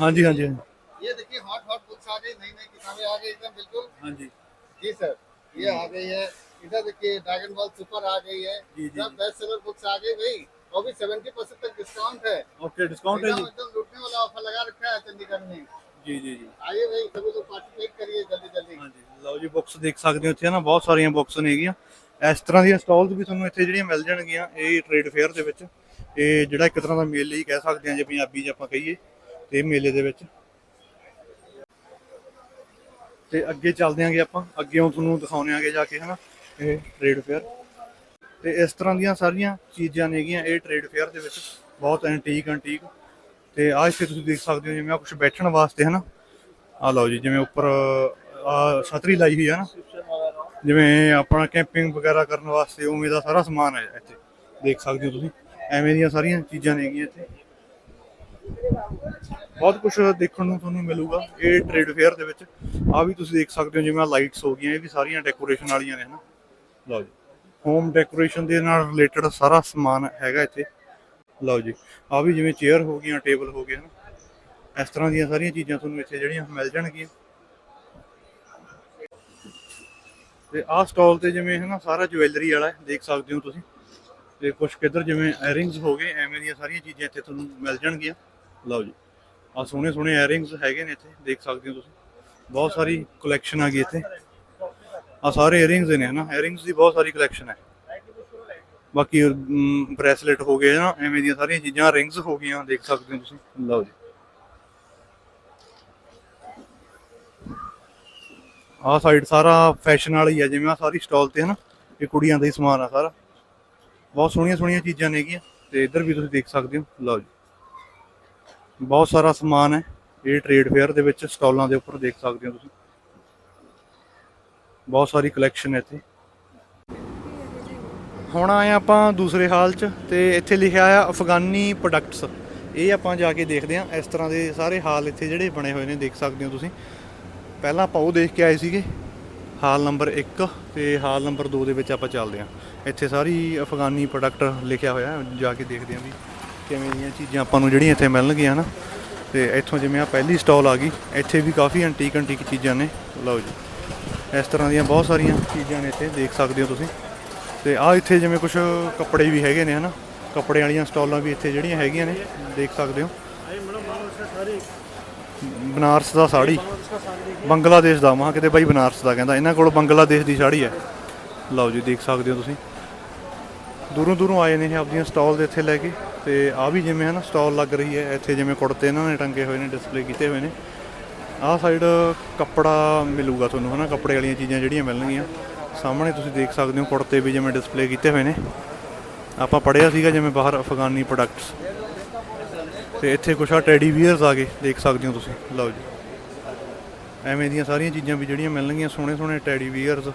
ਹਾਂਜੀ ਹਾਂਜੀ ਹਾਂਜੀ। ये देखिए हॉट हॉट बुक्स आ गई नई नई किताबें आ गई एकदम बिल्कुल ਹਾਂਜੀ जी सर ये आ गई है इधर देखिए ड्रैगन बॉल सुपर आ गई है जी, जी, सब बेस्ट सेलर बुक्स आ गई भाई और भी सेवेंटी परसेंट तक डिस्काउंट है ਓਕੇ ਡਿਸਕਾਊਂਟ ਹੈ एकदम ਜੀ एकदम लूटने वाला ऑफर लगा रखा है चंडीगढ़ में ਜੀ ਜੀ ਜੀ आइए भाई सभी लोग पार्टिसिपेट करिए जल्दी जल्दी ਹਾਂਜੀ ਲਓ ਜੀ ਬੁੱਕਸ ਦੇਖ ਸਕਦੇ ਹੋ, ਇੱਥੇ ਨਾ ਬਹੁਤ ਸਾਰੀਆਂ ਬੁੱਕਸ ਨੇਗੀਆਂ ਇਸ ਤਰ੍ਹਾਂ ਦੀਆਂ ਸਟਾਲਸ ਵੀ ਤੁਹਾਨੂੰ ਇੱਥੇ ਜਿਹੜੀਆਂ ਮਿਲ ਜਾਣਗੀਆਂ, ਇਹ ਟ੍ਰੇਡ ਫੇਅਰ ਦੇ ਵਿੱਚ। ਇਹ ਜਿਹੜਾ ਇੱਕ ਤਰ੍ਹਾਂ ਦਾ ਮੇਲੇ ਹੀ ਕਹਿ ਸਕਦੇ ਹਾਂ ਜੇ ਪੰਜਾਬੀ 'ਚ ਆਪਾਂ ਕਹੀਏ, ਤੇ ਮੇਲੇ ਦੇ ਵਿੱਚ। ਤੇ ਅੱਗੇ ਚੱਲਦੇ ਆਂਗੇ ਆਪਾਂ ਅੱਗੇੋਂ ਤੁਹਾਨੂੰ ਦਿਖਾਉਣੇ ਆਂਗੇ ਜਾ ਕੇ, ਹਨਾ, ਇਹ ਟ੍ਰੇਡ ਫੇਅਰ ਤੇ ਇਸ ਤਰ੍ਹਾਂ ਦੀਆਂ ਸਾਰੀਆਂ ਚੀਜ਼ਾਂ ਨੇਗੀਆਂ ਇਹ ਟ੍ਰੇਡ ਫੇਅਰ ਦੇ ਵਿੱਚ। ਬਹੁਤ ਐਂਟੀਕ ਐਂਟੀਕ ਤੇ ਆਹ ਇੱਥੇ ਤੁਸੀਂ ਦੇਖ ਸਕਦੇ ਹੋ, ਜਿਵੇਂ ਆ ਕੁਝ ਬੈਠਣ ਵਾਸਤੇ, ਹਨਾ। ਆ ਲਓ ਜੀ, ਜਿਵੇਂ ਉੱਪਰ ਛਤਰੀ ਲਾਈ ਹੋਈ ਹੈ ਨਾ। ਜਿਵੇਂ ਆਪਣਾ ਕੈਂਪਿੰਗ ਵਗੈਰਾ ਕਰਨ ਵਾਸਤੇ ਉਵੇਂ ਦਾ ਸਾਰਾ ਸਮਾਨ ਹੈ ਇੱਥੇ। ਦੇਖ ਸਕਦੇ ਹੋ ਤੁਸੀਂ। ਐਵੇਂ ਦੀਆਂ ਸਾਰੀਆਂ ਚੀਜ਼ਾਂ ਨੇਗੀਆਂ ਇੱਥੇ। ਬਹੁਤ ਕੁਝ ਦੇਖਣ ਨੂੰ ਤੁਹਾਨੂੰ ਮਿਲੂਗਾ। ਇਹ ਟ੍ਰੇਡ ਫੇਅਰ ਦੇ ਵਿੱਚ। ਆ ਵੀ ਤੁਸੀਂ ਦੇਖ ਸਕਦੇ ਹੋ ਜਿਵੇਂ ਲਾਈਟਸ ਹੋ ਗਈਆਂ। ਇਹ ਵੀ ਸਾਰੀਆਂ ਡੈਕੋਰੇਸ਼ਨ ਵਾਲੀਆਂ ਨੇ, ਹਨਾ। ਲਓ ਜੀ। ਹੋਮ ਡੈਕੋਰੇਸ਼ਨ ਦੇ ਨਾਲ ਰਿਲੇਟਡ ਸਾਰਾ ਸਮਾਨ ਹੈਗਾ ਇੱਥੇ। ਲਓ ਜੀ। ਆ ਵੀ ਜਿਵੇਂ ਚੇਅਰ ਹੋ ਗਈਆਂ ਟੇਬਲ ਹੋ ਗਏ, ਹਨਾ। ਇਸ ਤਰ੍ਹਾਂ ਦੀਆਂ ਸਾਰੀਆਂ ਚੀਜ਼ਾਂ ਤੁਹਾਨੂੰ ਇੱਥੇ ਜਿਹੜੀਆਂ ਮਿਲ ਜਾਣਗੀਆਂ। ਤੇ ਆਹ ਸਟਾਲ ਤੇ ਜਿਵੇਂ ਹੈ ਨਾ ਸਾਰਾ ਜੁਐਲਰੀ ਵਾਲਾ ਹੈ, ਦੇਖ ਸਕਦੇ ਹੋ ਤੁਸੀਂ। ਤੇ ਕੁਝ ਕਿੱਧਰ ਜਿਵੇਂ ਇਅਰਿੰਗਸ ਹੋ ਗਏ, ਐਵੇਂ ਦੀਆਂ ਸਾਰੀਆਂ ਚੀਜ਼ਾਂ ਇੱਥੇ ਤੁਹਾਨੂੰ ਮਿਲ ਜਾਣਗੀਆਂ। ਲਓ ਜੀ, ਆਹ ਸੋਹਣੇ ਸੋਹਣੇ ਇਅਰਿੰਗਸ ਹੈਗੇ ਨੇ ਇੱਥੇ, ਦੇਖ ਸਕਦੇ ਹੋ ਤੁਸੀਂ। ਬਹੁਤ ਸਾਰੀ ਕਲੈਕਸ਼ਨ ਆ ਗਈ ਇੱਥੇ। ਆ ਸਾਰੇ ਇਅਰਿੰਗਸ ਨੇ ਹਨਾ ਇਅਰਿੰਗਸ ਦੀ ਬਹੁਤ ਸਾਰੀ ਕਲੈਕਸ਼ਨ ਹੈ। ਬਾਕੀ ਬ੍ਰੈਸਲੇਟ ਹੋ ਗਏ ਨਾ ਐਵੇਂ ਦੀਆਂ ਸਾਰੀਆਂ ਚੀਜ਼ਾਂ ਰਿੰਗਸ ਹੋ ਗਈਆਂ, ਦੇਖ ਸਕਦੇ ਹੋ ਤੁਸੀਂ। ਲਓ ਜੀ। ਆਹ ਸਾਈਡ ਸਾਰਾ ਫੈਸ਼ਨ ਵਾਲੀ ਆ, ਜਿਵੇਂ ਆ ਸਾਰੀ ਸਟਾਲ ਤੇ ਹਨਾ, ਇਹ ਕੁੜੀਆਂ ਦਾ ਹੀ ਸਮਾਨ ਆ ਸਾਰਾ। ਬਹੁਤ ਸੋਹਣੀਆਂ ਸੋਹਣੀਆਂ ਚੀਜ਼ਾਂ ਨੇਗੀਆਂ ਤੇ ਇੱਧਰ ਵੀ ਤੁਸੀਂ ਦੇਖ ਸਕਦੇ ਹੋ, ਲਓ ਜੀ। ਬਹੁਤ ਸਾਰਾ ਸਮਾਨ ਹੈ, ਇਹ ਟ੍ਰੇਡ ਫੇਅਰ ਦੇ ਵਿੱਚ ਸਟਾਲਾਂ ਦੇ ਉੱਪਰ ਦੇਖ ਸਕਦੇ ਹੋ ਤੁਸੀਂ। ਬਹੁਤ ਸਾਰੀ ਕਲੈਕਸ਼ਨ ਹੈ ਇੱਥੇ। ਹੁਣ ਆਏ ਆਪਾਂ ਦੂਸਰੇ ਹਾਲ 'ਚ, ਤੇ ਇੱਥੇ ਲਿਖਿਆ ਆ ਅਫਗਾਨੀ ਪ੍ਰੋਡਕਟਸ ਇਹ ਆਪਾਂ ਜਾ ਕੇ ਦੇਖਦੇ ਹਾਂ, ਇਸ ਤਰ੍ਹਾਂ ਦੇ ਸਾਰੇ ਹਾਲ ਇੱਥੇ ਜਿਹੜੇ ਬਣੇ ਹੋਏ ਨੇ, ਦੇਖ ਸਕਦੇ ਹੋ ਤੁਸੀਂ। ਪਹਿਲਾਂ ਆਪਾਂ ਉਹ ਦੇਖ ਕੇ ਆਏ ਸੀਗੇ। ਹਾਲ ਨੰਬਰ 1 ਤੇ ਹਾਲ ਨੰਬਰ 2 ਦੇ ਵਿੱਚ ਆਪਾਂ ਚੱਲਦੇ ਹਾਂ। ਇੱਥੇ ਸਾਰੀ ਅਫਗਾਨੀ ਪ੍ਰੋਡਕਟ ਲਿਖਿਆ ਹੋਇਆ ਜਾ ਕੇ ਦੇਖਦੇ ਹਾਂ ਵੀ ਕਿਵੇਂ ਦੀਆਂ ਚੀਜ਼ਾਂ ਆਪਾਂ ਨੂੰ ਜਿਹੜੀਆਂ ਇੱਥੇ ਮਿਲਣਗੀਆਂ ਨਾ ਤੇ ਇੱਥੋਂ ਜਿਵੇਂ ਆ ਪਹਿਲੀ ਸਟਾਲ ਆ ਗਈ, ਇੱਥੇ ਵੀ ਕਾਫੀ ਐਂਟੀਕ ਐਂਟੀਕ ਚੀਜ਼ਾਂ ਨੇ। ਲਓ ਜੀ, ਇਸ ਤਰ੍ਹਾਂ ਦੀਆਂ ਬਹੁਤ ਸਾਰੀਆਂ ਚੀਜ਼ਾਂ ਨੇ ਇੱਥੇ, ਦੇਖ ਸਕਦੇ ਹੋ ਤੁਸੀਂ। ਤੇ ਆ ਇੱਥੇ ਜਿਵੇਂ ਕੁਝ ਕੱਪੜੇ ਵੀ ਹੈਗੇ ਨੇ ਹਨਾ। ਕੱਪੜੇ ਵਾਲੀਆਂ ਸਟਾਲਾਂ ਵੀ ਇੱਥੇ ਜਿਹੜੀਆਂ ਹੈਗੀਆਂ ਨੇ, ਦੇਖ ਸਕਦੇ ਹੋ। ਬਨਾਰਸ ਦਾ ਸਾੜੀ। ਬੰਗਲਾਦੇਸ਼ ਦਾ। ਮਹਾ ਕਿਤੇ ਬਾਈ ਬਨਾਰਸ ਦਾ ਕਹਿੰਦਾ। ਇਹਨਾਂ ਕੋਲ ਬੰਗਲਾਦੇਸ਼ ਦੀ ਸਾੜੀ ਹੈ। ਲਓ ਜੀ, ਦੇਖ ਸਕਦੇ ਹੋ ਤੁਸੀਂ। ਦੂਰੋਂ ਦੂਰੋਂ ਆਏ ਨੇ ਇਹ ਆਪਦੀਆਂ ਸਟਾਲ ਦੇ ਇੱਥੇ ਲੈ ਕੇ। ਤੇ ਆ ਵੀ ਜਿਵੇਂ ਹੈ ਨਾ ਸਟਾਲ ਲੱਗ ਰਹੀ ਹੈ। ਇੱਥੇ ਜਿਵੇਂ ਕੁੜਤੇ ਇਹਨਾਂ ਨੇ ਟੰਗੇ ਹੋਏ ਨੇ ਡਿਸਪਲੇ ਕੀਤੇ ਹੋਏ ਨੇ। ਆਹ ਸਾਈਡ ਕੱਪੜਾ ਮਿਲੂਗਾ ਤੁਹਾਨੂੰ ਹਨਾ, ਕੱਪੜੇ ਵਾਲੀਆਂ ਚੀਜ਼ਾਂ ਜਿਹੜੀਆਂ ਮਿਲਣਗੀਆਂ। ਸਾਹਮਣੇ ਤੁਸੀਂ ਦੇਖ ਸਕਦੇ ਹੋ ਕੁੜਤੇ ਵੀ ਜਿਵੇਂ ਡਿਸਪਲੇ ਕੀਤੇ ਹੋਏ ਨੇ। ਆਪਾਂ ਪੜਿਆ ਸੀਗਾ ਜਿਵੇਂ ਬਾਹਰ ਅਫਗਾਨੀ ਪ੍ਰੋਡਕਟਸ ਤੇ ਇੱਥੇ ਕੁਛ ਆ ਟੈਡੀ ਵੀਅਰਸ ਆ ਗਏ ਦੇਖ ਸਕਦੇ ਹੋ ਤੁਸੀਂ। ਲਓ ਜੀ। ਐਵੇਂ ਦੀਆਂ ਸਾਰੀਆਂ ਚੀਜ਼ਾਂ ਵੀ ਜਿਹੜੀਆਂ ਮਿਲਣਗੀਆਂ, ਸੋਹਣੇ ਸੋਹਣੇ ਟੈਡੀ ਵੀਅਰਸ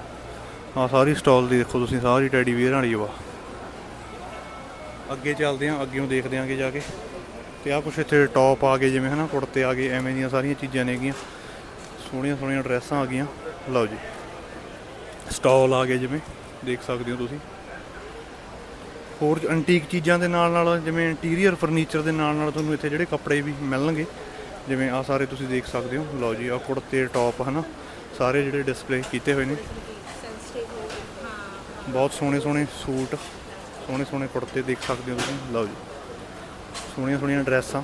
ਆ ਸਾਰੀ ਸਟਾਲ ਦੀ ਦੇਖੋ ਤੁਸੀਂ, ਸਾਰੀ ਟੈਡੀ ਵੀਅਰ ਵਾਲੀ ਵਾ ਅੱਗੇ ਚੱਲਦੇ ਆਂ ਅੱਗੇੋਂ ਦੇਖਦੇ ਆਂਗੇ ਜਾ ਕੇ। ਤੇ ਆ ਕੁਛ ਇੱਥੇ ਟੌਪ ਆ ਗਏ, ਜਿਵੇਂ ਹਨਾ, ਕੁੜਤੇ ਆ ਗਏ, ਐਵੇਂ ਦੀਆਂ ਸਾਰੀਆਂ ਚੀਜ਼ਾਂ ਨੇਗੀਆਂ ਸੋਹਣੀਆਂ ਸੋਹਣੀਆਂ ਡਰੈਸਾਂ ਆ ਗਈਆਂ। ਲਓ ਜੀ। ਸਟਾਲ ਆ ਗਏ ਜਿਵੇਂ, ਦੇਖ ਸਕਦੇ ਹੋ ਤੁਸੀਂ। ਹੋਰ ਐਂਟੀਕ ਚੀਜ਼ਾਂ ਦੇ ਨਾਲ ਨਾਲ, ਜਿਵੇਂ ਇੰਟੀਰੀਅਰ ਫਰਨੀਚਰ ਦੇ ਨਾਲ ਨਾਲ ਤੁਹਾਨੂੰ ਇੱਥੇ ਜਿਹੜੇ ਕੱਪੜੇ ਵੀ ਮਿਲਣਗੇ। ਜਿਵੇਂ ਆ ਸਾਰੇ ਤੁਸੀਂ ਦੇਖ ਸਕਦੇ ਹੋ। ਲਓ ਜੀ ਆ ਕੁੜਤੇ ਟੌਪ ਹਨਾ? ਸਾਰੇ ਜਿਹੜੇ ਡਿਸਪਲੇ ਕੀਤੇ ਹੋਏ ਨੇ। ਬਹੁਤ ਸੋਹਣੇ ਸੋਹਣੇ ਸੂਟ, ਸੋਹਣੇ ਸੋਹਣੇ ਕੁੜਤੇ ਦੇਖ ਸਕਦੇ ਹੋ ਤੁਸੀਂ। ਲਓ ਜੀ, ਸੋਹਣੀਆਂ ਸੋਹਣੀਆਂ ਡਰੈਸਾਂ।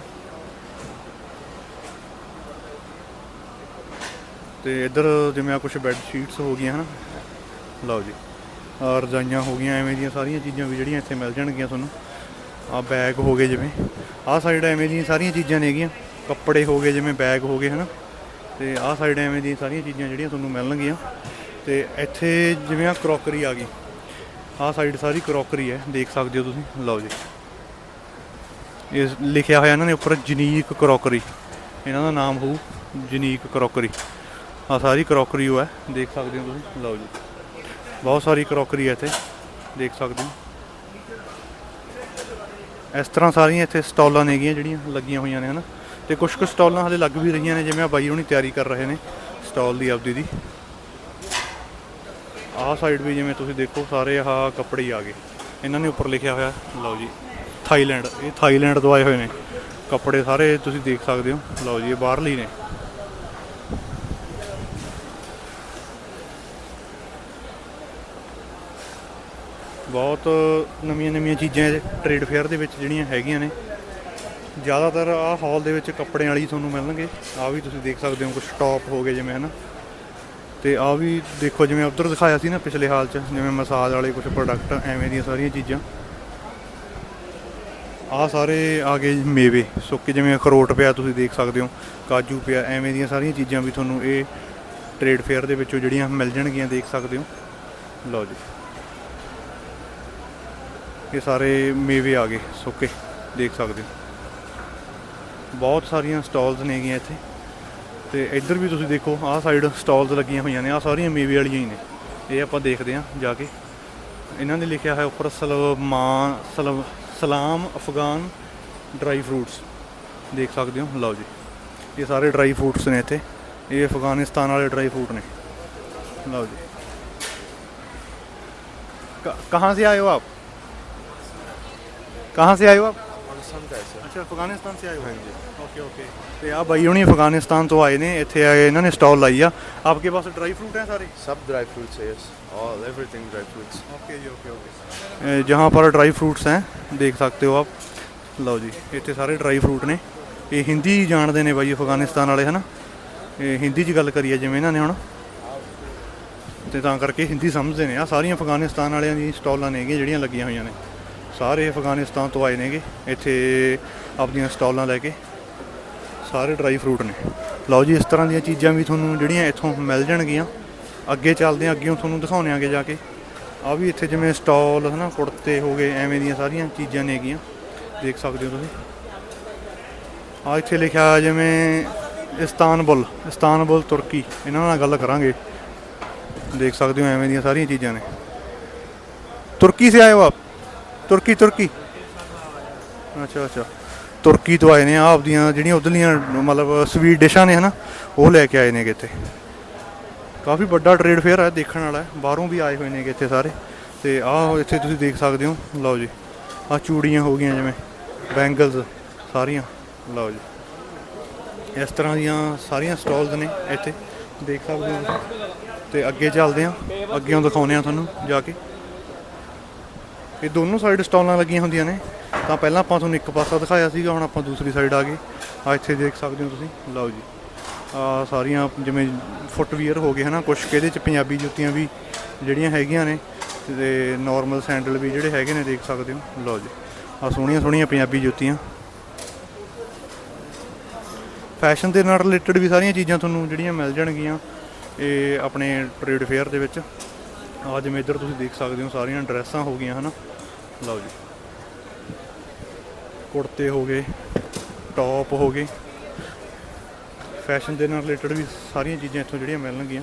ਤੇ ਇੱਧਰ ਜਿਵੇਂ ਆ ਕੁਝ ਬੈੱਡ ਸ਼ੀਟਸ ਹੋ ਗਈਆਂ, ਹਨਾ? ਲਓ ਜੀ। ਰਜਾਈਆਂ ਹੋ ਗਈਆਂ, ਐਵੇਂ ਦੀਆਂ ਸਾਰੀਆਂ ਚੀਜ਼ਾਂ ਵੀ ਜਿਹੜੀਆਂ ਇੱਥੇ ਮਿਲ ਜਾਣਗੀਆਂ ਤੁਹਾਨੂੰ। ਆ ਬੈਗ ਹੋ ਗਏ ਜਿਵੇਂ, ਆਹ ਸਾਈਡ ਐਵੇਂ ਦੀਆਂ ਸਾਰੀਆਂ ਚੀਜ਼ਾਂ ਨੇਗੀਆਂ ਕੱਪੜੇ ਹੋ ਗਏ ਜਿਵੇਂ ਬੈਗ ਹੋ ਗਏ, ਹਨਾ। ਤੇ ਆਹ ਸਾਈਡ ਐਵੇਂ ਦੀਆਂ ਸਾਰੀਆਂ ਚੀਜ਼ਾਂ ਜਿਹੜੀਆਂ ਤੁਹਾਨੂੰ ਮਿਲਣਗੀਆਂ। ਤੇ ਇੱਥੇ ਜਿਵੇਂ ਆ ਕਰੋਕਰੀ ਆ ਗਈ। ਆਹ ਸਾਈਡ ਸਾਰੀ ਕਰੋਕਰੀ ਹੈ, ਦੇਖ ਸਕਦੇ ਹੋ ਤੁਸੀਂ। ਲਓ ਜੀ। ਇਹ ਲਿਖਿਆ ਹੋਇਆ ਇਹਨਾਂ ਨੇ ਉੱਪਰ ਜਨੀਕ ਕਰੋਕਰੀ ਇਹਨਾਂ ਦਾ ਨਾਮ ਹੋਊ ਜਨੀਕ ਕਰੋਕਰੀ ਆ ਸਾਰੀ ਕਰੋਕਰੀ ਉਹ ਹੈ, ਦੇਖ ਸਕਦੇ ਹੋ ਤੁਸੀਂ। ਲਓ ਜੀ। ਬਹੁਤ ਸਾਰੀ ਕਰੋਕਰੀ ਹੈ ਇੱਥੇ, ਦੇਖ ਸਕਦੇ ਹੋ। ਇਸ ਤਰ੍ਹਾਂ ਸਾਰੀਆਂ ਇੱਥੇ ਸਟਾਲਾਂ ਨੇਗੀਆਂ ਜਿਹੜੀਆਂ ਲੱਗੀਆਂ ਹੋਈਆਂ ਨੇ, ਹਨਾ। ਤੇ ਕੁਝ ਕੁ ਸਟਾਲਾਂ ਹਲੇ ਲੱਗ ਵੀ ਰਹੀਆਂ ਨੇ, ਜਿਵੇਂ ਆ ਬਾਈ ਹੁਣੀ ਤਿਆਰੀ ਕਰ ਰਹੇ ਨੇ ਸਟਾਲ ਦੀ ਆਪਦੀ ਦੀ। ਆਹ ਸਾਈਡ ਵੀ ਜਿਵੇਂ ਤੁਸੀਂ ਦੇਖੋ, ਸਾਰੇ ਆਹ ਕੱਪੜੇ ਹੀ ਆ ਗਏ। ਇਹਨਾਂ ਨੇ ਉੱਪਰ ਲਿਖਿਆ ਹੋਇਆ, ਲਓ ਜੀ, ਥਾਈਲੈਂਡ। ਇਹ ਥਾਈਲੈਂਡ ਤੋਂ ਆਏ ਹੋਏ ਨੇ। ਕੱਪੜੇ ਸਾਰੇ ਤੁਸੀਂ ਦੇਖ ਸਕਦੇ ਹੋ, ਲਓ ਜੀ, ਇਹ ਬਾਹਰਲੇ ਨੇ। ਬਹੁਤ ਨਵੀਆਂ ਨਵੀਆਂ ਚੀਜ਼ਾਂ ਟ੍ਰੇਡ ਫੇਅਰ ਦੇ ਵਿੱਚ ਜਿਹੜੀਆਂ ਹੈਗੀਆਂ ਨੇ। ਜ਼ਿਆਦਾਤਰ ਆਹ ਹਾਲ ਦੇ ਵਿੱਚ ਕੱਪੜਿਆਂ ਵਾਲੀ ਤੁਹਾਨੂੰ ਮਿਲਣਗੇ। ਆਹ ਵੀ ਤੁਸੀਂ ਦੇਖ ਸਕਦੇ ਹੋ ਕੁਝ ਟੌਪ ਹੋ ਗਏ ਜਿਵੇਂ ਹਨਾ। ਤੇ ਆ ਵੀ ਦੇਖੋ ਜਿਵੇਂ ਉਧਰ ਦਿਖਾਇਆ ਸੀ ਨਾ ਪਿਛਲੇ ਹਾਲ 'ਚ, ਜਿਵੇਂ ਮਸਾਜ ਵਾਲੇ ਕੁਝ ਪ੍ਰੋਡਕਟ ਐਵੇਂ ਦੀਆਂ ਸਾਰੀਆਂ ਚੀਜ਼ਾਂ। ਆ ਸਾਰੇ ਆ ਗਏ ਮੇਵੇ। ਸੁੱਕੇ ਜਿਵੇਂ ਅਖਰੋਟ ਪਿਆ ਤੁਸੀਂ ਦੇਖ ਸਕਦੇ ਹੋ, ਕਾਜੂ ਪਿਆ, ਐਵੇਂ ਦੀਆਂ ਸਾਰੀਆਂ ਚੀਜ਼ਾਂ ਵੀ ਤੁਹਾਨੂੰ ਇਹ ਟ੍ਰੇਡ ਫੇਅਰ ਦੇ ਵਿੱਚੋਂ ਜਿਹੜੀਆਂ ਮਿਲ ਜਾਣਗੀਆਂ, ਦੇਖ ਸਕਦੇ ਹੋ। ਲਓ ਜੀ। ਇਹ ਸਾਰੇ ਮੇਵੇ ਆ ਗਏ ਸੁੱਕੇ ਦੇਖ ਸਕਦੇ ਹੋ ਬਹੁਤ ਸਾਰੀਆਂ ਸਟਾਲਸ ਨੇਗੀਆਂ ਇੱਥੇ ਤੇ ਇੱਧਰ ਵੀ ਤੁਸੀਂ ਦੇਖੋ ਆਹ ਸਾਈਡ ਸਟਾਲਸ ਲੱਗੀਆਂ ਹੋਈਆਂ ਨੇ ਆਹ ਸਾਰੀਆਂ ਮੇਵੇ ਵਾਲੀਆਂ ਹੀ ਨੇ ਇਹ ਆਪਾਂ ਦੇਖਦੇ ਹਾਂ ਜਾ ਕੇ ਇਹਨਾਂ ਨੇ ਲਿਖਿਆ ਹੈ ਉੱਪਰ ਸਲਮਾਨ ਸਲਮ ਸਲਾਮ ਅਫਗਾਨ ਡਰਾਈ ਫਰੂਟਸ ਦੇਖ ਸਕਦੇ ਹੋ ਲਓ ਜੀ ਇਹ ਸਾਰੇ ਡਰਾਈ ਫਰੂਟਸ ਨੇ ਇੱਥੇ ਇਹ ਅਫਗਾਨਿਸਤਾਨ ਵਾਲੇ ਡਰਾਈ ਫਰੂਟ ਨੇ ਲਓ ਜੀ क- कहाँ से आए हो आप कहाँ से आए हो आप ਅੱਛਾ ਅਫਗਾਨਿਸਤਾਨ ਸੇ ਆਏ ਹੋ ਹਾਂਜੀ ਓਕੇ ਓਕੇ ਤੇ ਆ ਬਾਈ ਹੁਣੀ ਅਫਗਾਨਿਸਤਾਨ ਤੋਂ ਆਏ ਨੇ ਇੱਥੇ ਆਏ ਇਹਨਾਂ ਨੇ ਸਟਾਲ ਲਾਈ ਆ ਆਪਕੇ ਪਾਸ ਡਰਾਈ ਫਰੂਟ ਹੈ ਸਾਰੇ सब ड्राई फ्रूट्स है yes all everything dry fruits okay जी ओके ओके जहाँ पर ड्राई फ्रूट्स हैं देख सकते हो आप ਲਓ ਜੀ ਇੱਥੇ ਸਾਰੇ ਡਰਾਈ ਫਰੂਟ ਨੇ ਇਹ ਹਿੰਦੀ ਜਾਣਦੇ ਨੇ ਬਾਈ ਅਫਗਾਨਿਸਤਾਨ ਵਾਲੇ ਹਨਾ ਇਹ ਹਿੰਦੀ 'ਚ ਗੱਲ ਕਰੀਏ ਜਿਵੇਂ ਇਹਨਾਂ ਨੇ ਹੁਣ ਤੇ ਤਾਂ ਕਰਕੇ ਹਿੰਦੀ ਸਮਝਦੇ ਨੇ ਆ ਸਾਰੀਆਂ ਅਫਗਾਨਿਸਤਾਨ ਵਾਲਿਆਂ ਦੀ ਸਟਾਲਾਂ ਨੇਗੀਆਂ ਜਿਹੜੀਆਂ ਲੱਗੀਆਂ ਹੋਈਆਂ ਨੇ ਸਾਰੇ ਅਫਗਾਨਿਸਤਾਨ ਤੋਂ ਆਏ ਨੇਗੇ, ਇੱਥੇ ਆਪਦੀਆਂ ਸਟਾਲਾਂ ਲੈ ਕੇ। ਸਾਰੇ ਡਰਾਈ ਫਰੂਟ ਨੇ। ਲਓ ਜੀ, ਇਸ ਤਰ੍ਹਾਂ ਦੀਆਂ ਚੀਜ਼ਾਂ ਵੀ ਤੁਹਾਨੂੰ ਜਿਹੜੀਆਂ ਇੱਥੋਂ ਮਿਲ ਜਾਣਗੀਆਂ। ਅੱਗੇ ਚੱਲਦੇ ਹਾਂ ਅੱਗੇੋਂ ਤੁਹਾਨੂੰ ਦਿਖਾਉਂਦੇ ਆਂਗੇ ਜਾ ਕੇ। ਆ ਵੀ ਇੱਥੇ ਜਿਵੇਂ ਸਟਾਲ, ਹਨਾ, ਕੁੜਤੇ ਹੋ ਗਏ, ਐਵੇਂ ਦੀਆਂ ਸਾਰੀਆਂ ਚੀਜ਼ਾਂ ਨੇਗੀਆਂ। ਦੇਖ ਸਕਦੇ ਹੋ ਤੁਸੀਂ। ਆ ਇੱਥੇ ਲਿਖਿਆ ਜਿਵੇਂ ਇਸਤਾਨਬੁਲ ਇਸਤਾਨਬੁਲ, ਤੁਰਕੀ। ਇਹਨਾਂ ਨਾਲ ਗੱਲ ਕਰਾਂਗੇ। ਦੇਖ ਸਕਦੇ ਹੋ, ਐਵੇਂ ਦੀਆਂ ਸਾਰੀਆਂ ਚੀਜ਼ਾਂ ਨੇ। ਤੁਰਕੀ ਸੇ ਆਏ ਹੋ ਆਪ? ਤੁਰਕੀ ਤੁਰਕੀ। ਅੱਛਾ ਅੱਛਾ। ਤੁਰਕੀ ਤੋਂ ਆਏ ਨੇ ਆਹ ਆਪਦੀਆਂ ਜਿਹੜੀਆਂ ਉਧਰਲੀਆਂ, ਮਤਲਬ ਸਵੀਟ ਡਿਸ਼ਾਂ ਨੇ ਹਨਾ, ਉਹ ਲੈ ਕੇ ਆਏ ਨੇਗੇ ਇੱਥੇ। ਕਾਫੀ ਵੱਡਾ ਟ੍ਰੇਡ ਫੇਅਰ ਹੈ ਦੇਖਣ ਵਾਲਾ ਬਾਹਰੋਂ ਵੀ ਆਏ ਹੋਏ ਨੇਗੇ ਇੱਥੇ ਸਾਰੇ। ਤੇ ਆਹ ਇੱਥੇ ਤੁਸੀਂ ਦੇਖ ਸਕਦੇ ਹੋ। ਲਓ ਜੀ। ਆਹ ਚੂੜੀਆਂ ਹੋ ਗਈਆਂ ਜਿਵੇਂ ਬੈਂਗਲਸ ਸਾਰੀਆਂ। ਲਓ ਜੀ। ਇਸ ਤਰ੍ਹਾਂ ਦੀਆਂ ਸਾਰੀਆਂ ਸਟਾਲਸ ਨੇ ਇੱਥੇ। ਦੇਖ ਸਕਦੇ ਹੋ ਤੁਸੀਂ। ਤੇ ਅੱਗੇ ਚੱਲਦੇ ਹਾਂ। ਅੱਗੇੋਂ ਦਿਖਾਉਂਦੇ ਹਾਂ ਤੁਹਾਨੂੰ ਜਾ ਕੇ। ਇਹ ਦੋਨੋਂ ਸਾਈਡ ਸਟਾਲਾਂ ਲੱਗੀਆਂ ਹੁੰਦੀਆਂ ਨੇ। ਤਾਂ ਪਹਿਲਾਂ ਆਪਾਂ ਤੁਹਾਨੂੰ ਇੱਕ ਪਾਸਾ ਦਿਖਾਇਆ ਸੀਗਾ, ਹੁਣ ਆਪਾਂ ਦੂਸਰੀ ਸਾਈਡ ਆ ਗਏ। ਆ ਇੱਥੇ ਦੇਖ ਸਕਦੇ ਹੋ ਤੁਸੀਂ। ਲਓ ਜੀ। ਆ ਸਾਰੀਆਂ ਜਿਵੇਂ ਫੁੱਟਵੀਅਰ ਹੋ ਗਏ, ਹਨਾ? ਕੁਝ ਇਹਦੇ ਚ ਪੰਜਾਬੀ ਜੁੱਤੀਆਂ ਵੀ ਜਿਹੜੀਆਂ ਹੈਗੀਆਂ ਨੇ ਤੇ ਨਾਰਮਲ ਸੈਂਡਲ ਵੀ ਜਿਹੜੇ ਹੈਗੇ ਨੇ, ਦੇਖ ਸਕਦੇ ਹੋ। ਲਓ ਜੀ। ਆ ਸੋਹਣੀਆਂ ਸੋਹਣੀਆਂ ਪੰਜਾਬੀ ਜੁੱਤੀਆਂ। ਫੈਸ਼ਨ ਦੇ ਨਾਲ ਰਿਲੇਟਡ ਵੀ ਸਾਰੀਆਂ ਚੀਜ਼ਾਂ ਤੁਹਾਨੂੰ ਜਿਹੜੀਆਂ ਮਿਲ ਜਾਣਗੀਆਂ ਇਹ ਆਪਣੇ ਟ੍ਰੇਡ ਫੇਅਰ ਦੇ ਵਿੱਚ। ਆ ਜਿਵੇਂ ਇੱਧਰ ਤੁਸੀਂ ਦੇਖ ਸਕਦੇ ਹੋ, ਸਾਰੀਆਂ ਡਰੈਸਾਂ ਹੋ ਗਈਆਂ, ਹਨਾ? ਲਓ ਜੀ ਕੁੜਤੇ ਹੋ ਗਏ ਟੌਪ ਹੋ ਗਏ ਫੈਸ਼ਨ ਦੇ ਨਾਲ ਰਿਲੇਟਡ ਵੀ ਸਾਰੀਆਂ ਚੀਜ਼ਾਂ ਇੱਥੋਂ ਜਿਹੜੀਆਂ ਮਿਲਣਗੀਆਂ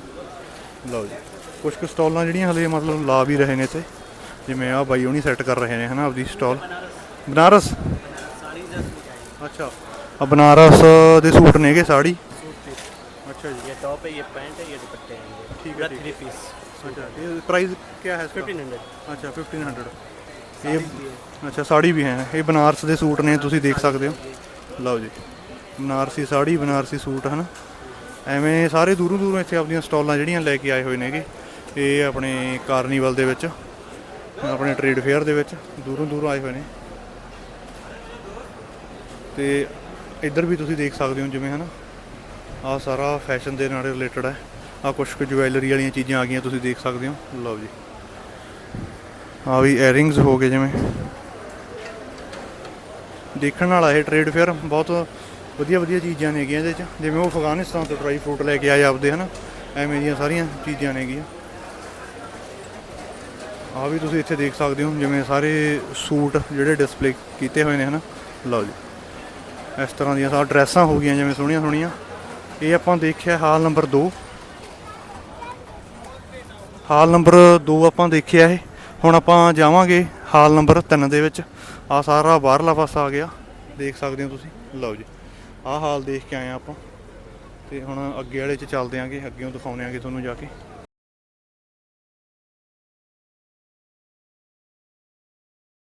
ਲਓ ਜੀ ਕੁਝ ਕੁ ਸਟਾਲਾਂ ਜਿਹੜੀਆਂ ਹਲੇ ਮਤਲਬ ਲਾ ਵੀ ਰਹੇ ਨੇ ਇੱਥੇ ਜਿਵੇਂ ਆ ਬਾਈ ਉਹਨੀ ਸੈੱਟ ਕਰ ਰਹੇ ਨੇ ਹਨਾ ਆਪਦੀ ਸਟਾਲ ਬਨਾਰਸ ਅੱਛਾ ਆ ਬਨਾਰਸ ਦੇ ਸੂਟ ਨੇਗੇ ਸਾੜੀ ਅੱਛਾ ਜੀ ये टॉप है ये पैंट है ये दुपट्टे हैं ये ठीक है, पूरा ठीक थ्री पीस अच्छा ये प्राइस क्या है इसका? फिफ्टीन हंड्रेड अच्छा 1500 ਇਹ ਅੱਛਾ, ਸਾੜੀ ਵੀ ਹੈ। ਇਹ ਬਨਾਰਸ ਦੇ ਸੂਟ ਨੇ, ਤੁਸੀਂ ਦੇਖ ਸਕਦੇ ਹੋ। ਲਓ ਜੀ, ਬਨਾਰਸੀ ਸਾੜੀ, ਬਨਾਰਸੀ ਸੂਟ, ਹਨ। ਐਵੇਂ ਸਾਰੇ ਦੂਰੋਂ ਦੂਰੋਂ ਇੱਥੇ ਆਪਣੀਆਂ ਸਟਾਲਾਂ ਜਿਹੜੀਆਂ ਲੈ ਕੇ ਆਏ ਹੋਏ ਨੇਗੇ। ਇਹ ਆਪਣੇ ਕਾਰਨੀਵਲ ਦੇ ਵਿੱਚ, ਆਪਣੇ ਟ੍ਰੇਡ ਫੇਅਰ ਦੇ ਵਿੱਚ ਦੂਰੋਂ ਦੂਰੋਂ ਆਏ ਹੋਏ ਨੇ। ਤੇ ਇੱਧਰ ਵੀ ਤੁਸੀਂ ਦੇਖ ਸਕਦੇ ਹੋ ਜਿਵੇਂ, ਹਨਾ। ਆ ਸਾਰਾ ਫੈਸ਼ਨ ਦੇ ਨਾਲ ਰਿਲੇਟਡ ਹੈ। ਆ ਕੁਝ ਕੁ ਜੁਐਲਰੀ ਵਾਲੀਆਂ ਚੀਜ਼ਾਂ ਆ ਗਈਆਂ, ਤੁਸੀਂ ਦੇਖ ਸਕਦੇ ਹੋ। ਲਓ ਜੀ। ਆ ਵੀ ਇਅਰਿੰਗਸ ਹੋ ਗਏ ਜਿਵੇਂ। ਦੇਖਣ ਵਾਲਾ ਇਹ ਟ੍ਰੇਡ ਫੇਅਰ ਬਹੁਤ ਵਧੀਆ ਵਧੀਆ ਚੀਜ਼ਾਂ ਨੇਗੀਆਂ ਇਹਦੇ ਚ। ਜਿਵੇਂ ਉਹ ਅਫਗਾਨਿਸਤਾਨ ਤੋਂ ਡਰਾਈ ਫਰੂਟ ਲੈ ਕੇ ਆਏ ਆਪਦੇ, ਹਨਾ? ਐਵੇਂ ਦੀਆਂ ਸਾਰੀਆਂ ਚੀਜ਼ਾਂ ਨੇਗੀਆਂ ਆ ਵੀ ਤੁਸੀਂ ਇੱਥੇ ਦੇਖ ਸਕਦੇ ਹੋ, ਜਿਵੇਂ ਸਾਰੇ ਸੂਟ ਜਿਹੜੇ ਡਿਸਪਲੇ ਕੀਤੇ ਹੋਏ ਨੇ, ਹਨਾ? ਲਓ ਜੀ। ਇਸ ਤਰ੍ਹਾਂ ਦੀਆਂ ਸਾਰ ਡਰੈਸਾਂ ਹੋ ਗਈਆਂ, ਜਿਵੇਂ ਸੋਹਣੀਆਂ ਸੋਹਣੀਆਂ ਇਹ ਆਪਾਂ ਦੇਖਿਆ ਹਾਲ ਨੰਬਰ 2 ਹਾਲ ਨੰਬਰ 2 ਆਪਾਂ ਦੇਖਿਆ ਇਹ। ਹੁਣ ਆਪਾਂ ਜਾਵਾਂਗੇ ਹਾਲ ਨੰਬਰ 3 ਦੇ ਵਿੱਚ। ਆ ਸਾਰਾ ਬਾਹਰਲਾ ਪਾਸਾ ਆ ਗਿਆ। ਦੇਖ ਸਕਦੇ ਹੋ ਤੁਸੀਂ। ਲਓ ਜੀ। ਆਹ ਹਾਲ ਦੇਖ ਕੇ ਆਏ ਆ ਆਪਾਂ। ਤੇ ਹੁਣ ਅੱਗੇ ਵਾਲੇ ਚ ਚੱਲਦੇ ਆਂਗੇ। ਅੱਗੇੋਂ ਦਿਖਾਉਂਦੇ ਆਂਗੇ ਤੁਹਾਨੂੰ ਜਾ ਕੇ।